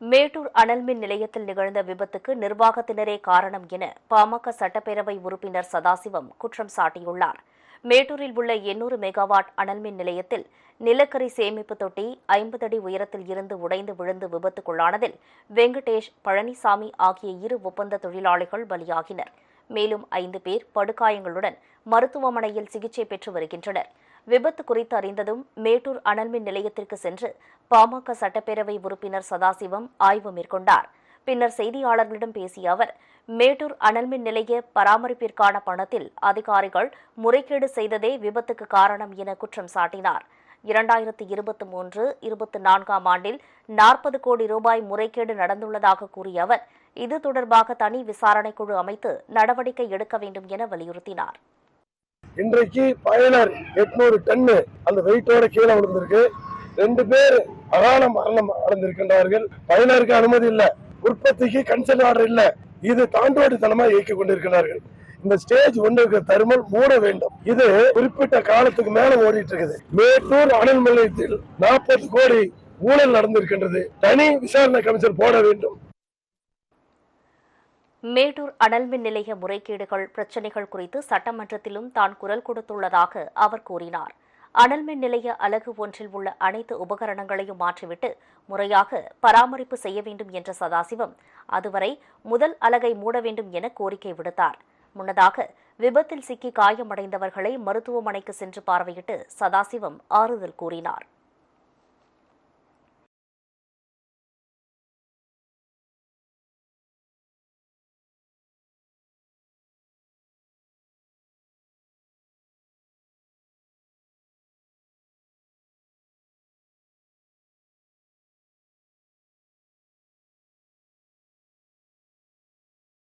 மேட்டூர் அனல்மின் நிலையத்தில் நிகழ்ந்த விபத்துக்கு நிர்வாகத்தினரே காரணம் என பாமக சட்டப்பேரவை உறுப்பினர் சதாசிவம் குற்றம் சாட்டியுள்ளார். மேட்டூரில் உள்ள எண்ணூறு மெகாவாட் அனல்மின் நிலையத்தில் நிலக்கரி சேமிப்பு தொட்டி ஐம்பது அடி உயரத்தில் இருந்து உடைந்து விழுந்து விபத்துக்குள்ளானதில் வெங்கடேஷ் பழனிசாமி ஆகிய இரு ஒப்பந்த தொழிலாளிகள் பலியாகினர். மேலும் ஐந்து பேர் படுகாயங்களுடன் மருத்துவமனையில் சிகிச்சை பெற்று வருகின்றனர். விபத்து குறித்து அறிந்ததும் மேட்டூர் அனல்மின் நிலையத்திற்கு சென்று பாமக சட்டப்பேரவை உறுப்பினர் சதாசிவம் ஆய்வு மேற்கொண்டார். பின்னர் செய்தியாளர்களிடம் பேசிய அவர் மேட்டூர் அனல்மின் நிலைய பராமரிப்பிற்கான பணத்தில் அதிகாரிகள் முறைகேடு செய்ததே விபத்துக்கு காரணம் என குற்றம் சாட்டினார். இரண்டாயிரத்து இருபத்தி மூன்று இருபத்தி நான்காம் ஆண்டில் நாற்பது கோடி ரூபாய் முறைகேடு நடந்துள்ளதாக கூறிய அவர் இது தொடர்பாக தனி விசாரணைக்குழு அமைத்து நடவடிக்கை எடுக்க வேண்டும் என வலியுறுத்தினார். இன்றைக்கு பயனர் எட்நூறு டன்னு அந்த வெயிட்டோட கீழே விழுந்திருக்கு. ரெண்டு பேர் அகால மரணம் அடைந்திருக்கின்றார்கள். பயனருக்கு அனுமதி இல்லை. உற்பத்திக்கு கன்சல் ஆர்டர் இல்லை. இது தாண்டோடித்தனமா இயக்கிக் கொண்டிருக்கிறார்கள் இந்த ஸ்டேஜ் ஒன்றுக்கு தருமல் மூட வேண்டும். இது குறிப்பிட்ட காலத்துக்கு மேல ஓடிட்டு இருக்குது மேட்டூர் அனல் நிலையத்தில் நாற்பது கோடி ஊழல் நடந்திருக்கின்றது. தனி விசாரணை கமிஷன் போட வேண்டும். மேட்டூர் அனல்மின் நிலைய முறைகேடுகள் பிரச்சினைகள் குறித்து சட்டமன்றத்திலும் தான் குரல் கொடுத்துள்ளதாக அவர் கூறினார். அனல்மின் நிலைய அலகு ஒன்றில் உள்ள அனைத்து உபகரணங்களையும் மாற்றிவிட்டு முறையாக பராமரிப்பு செய்ய வேண்டும் என்ற சதாசிவம் அதுவரை முதல் அலகை மூட வேண்டும் என கோரிக்கை விடுத்தார். முன்னதாக விபத்தில் சிக்கி காயமடைந்தவர்களை மருத்துவமனைக்கு சென்று பார்வையிட்டு சதாசிவம் ஆறுதல் கூறினார்.